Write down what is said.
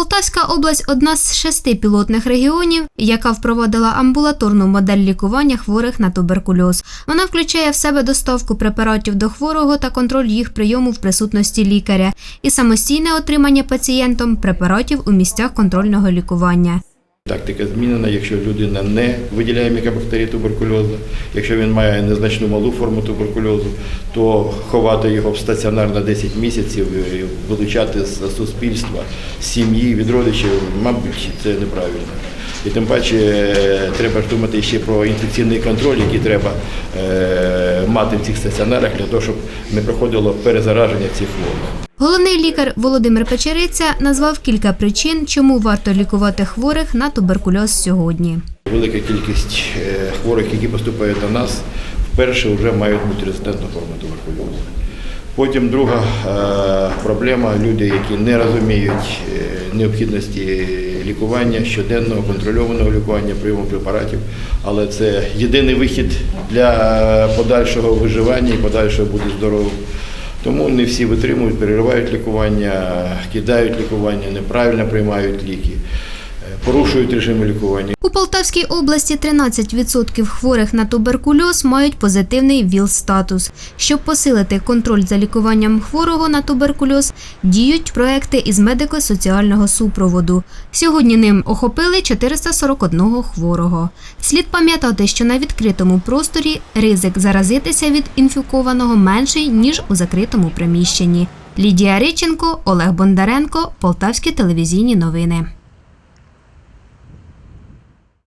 Полтавська область одна з шести пілотних регіонів, яка впровадила амбулаторну модель лікування хворих на туберкульоз. Вона включає в себе доставку препаратів до хворого та контроль їх прийому в присутності лікаря і самостійне отримання пацієнтом препаратів у місцях контрольного лікування. Тактика змінена, якщо людина не виділяє мікобактерії туберкульозу, якщо він має незначну малу форму туберкульозу, то ховати його в стаціонар на 10 місяців, і вилучати з суспільства, з сім'ї, від родичів, мабуть, це неправильно. І тим паче е, треба думати ще про інфекційний контроль, який треба е, мати в цих стаціонарах для того, щоб не проходило перезараження цих хворих. Головний лікар Володимир Печериця назвав кілька причин, чому варто лікувати хворих на туберкульоз сьогодні. Велика кількість е, хворих, які поступають до нас, вперше вже мають мультирезистентну форму туберкульозу. Потім друга е, проблема люди, які не розуміють е, необхідності лікування, щоденного контрольованого лікування, прийому препаратів, але це єдиний вихід для подальшого виживання і подальшого бути здоровим. Тому не всі витримують, переривають лікування, кидають лікування, неправильно приймають ліки, порушують режими лікування. У Полтавській області 13% хворих на туберкульоз мають позитивний ВІЛ-статус. Щоб посилити контроль за лікуванням хворого на туберкульоз, діють проекти із медико-соціального супроводу. Сьогодні ним охопили 441 хворого. Слід пам'ятати, що на відкритому просторі ризик заразитися від інфікованого менший, ніж у закритому приміщенні. Лідія Риченко, Олег Бондаренко, Полтавські телевізійні новини.